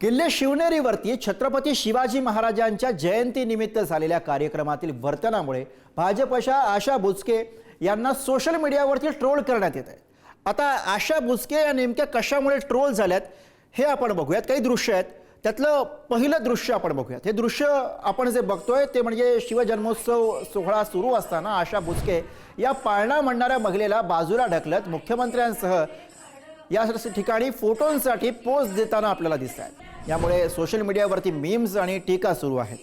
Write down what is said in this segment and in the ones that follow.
किल्ले शिवनेरीवरती छत्रपती शिवाजी महाराजांच्या जयंतीनिमित्त झालेल्या कार्यक्रमातील वर्तनामुळे भाजपच्या आशा बुचके यांना सोशल मीडियावरती ट्रोल करण्यात येत आहे. आता आशा बुचके या नेमक्या कशामुळे ट्रोल झाल्यात हे आपण बघूयात. काही दृश्य आहेत. त्यातलं पहिलं दृश्य आपण बघूयात. हे दृश्य आपण जे बघतोय ते म्हणजे शिवजन्मोत्सव सोहळा सुरू असताना आशा बुचके या पाळणा म्हणणाऱ्या महिलेला बाजूला ढकलत मुख्यमंत्र्यांसह या ठिकाणी फोटोंसाठी पोस्ट देताना आपल्याला दिसत आहेत. यामुळे सोशल मीडियावरती मीम्स आणि टीका सुरू आहेत.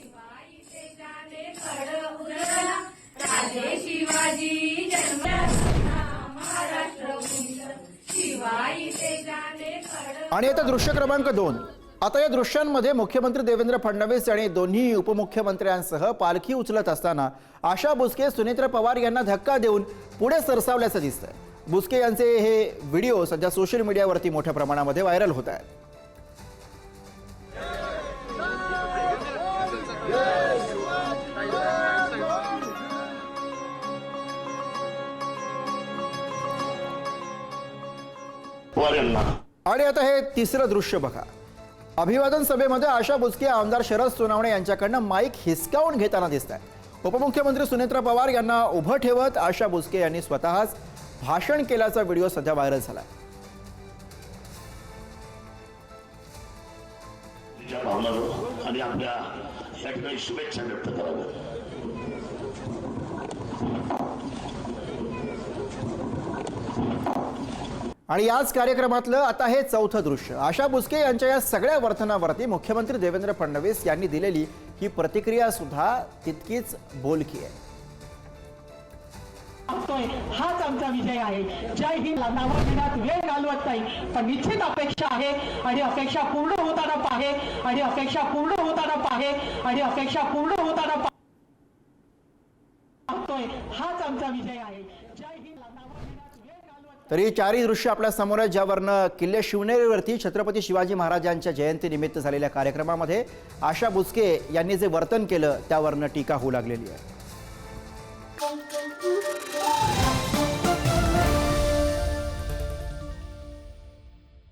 आणि आता दृश्य क्रमांक दोन. आता या दृश्यांमध्ये मुख्यमंत्री देवेंद्र फडणवीस आणि दोन्ही उपमुख्यमंत्र्यांसह पालखी उचलत असताना आशा बुसके सुनेत्र पवार यांना धक्का देऊन पुढे सरसावल्याचं दिसतंय. बुचके यांचे हे व्हिडिओ सध्या सोशल मीडियावरती मोठ्या प्रमाणामध्ये व्हायरल होत आहेत. आणि आता हे तिसरं दृश्य बघा. अभिवादन सभेमध्ये आशा बुचके आमदार शरद सोनावणे यांच्याकडनं माईक हिसकावून घेताना दिसत आहे उपमुख्यमंत्री सुनेत्र पवार यांना उभं ठेवत आशा बुचके यांनी स्वतःच भाषण केल्याचा व्हिडिओ सध्या व्हायरल झाला भावना आणि आपल्या या ठिकाणी शुभेच्छा व्यक्त कराव्या आणि याच कार्यक्रमातलं आता हे चौथं दृश्य. आशा बुचके यांच्या या सगळ्या वर्तनावरती मुख्यमंत्री देवेंद्र फडणवीस यांनी दिलेली ही प्रतिक्रिया सुद्धा तितकीच बोलकी आहे. करतोय. हाच आमचा विजय आहे. जय हिंद. नावं वेळ घालवत नाही. पण निश्चित अपेक्षा आहे. आणि अपेक्षा पूर्ण होताना पाहे. आणि अपेक्षा पूर्ण होताना पाहे. आणि अपेक्षा पूर्ण होताना पा- बघतोय हाच आमचा विजय आहे. जय हिंद. तर ही चारही दृश्य आपल्यासमोर आहेत ज्यावरनं किल्ले शिवनेरीवरती छत्रपती शिवाजी महाराजांच्या जयंतीनिमित्त झालेल्या कार्यक्रमामध्ये आशा बुचके यांनी जे वर्तन केलं त्यावरनं टीका होऊ लागलेली आहे.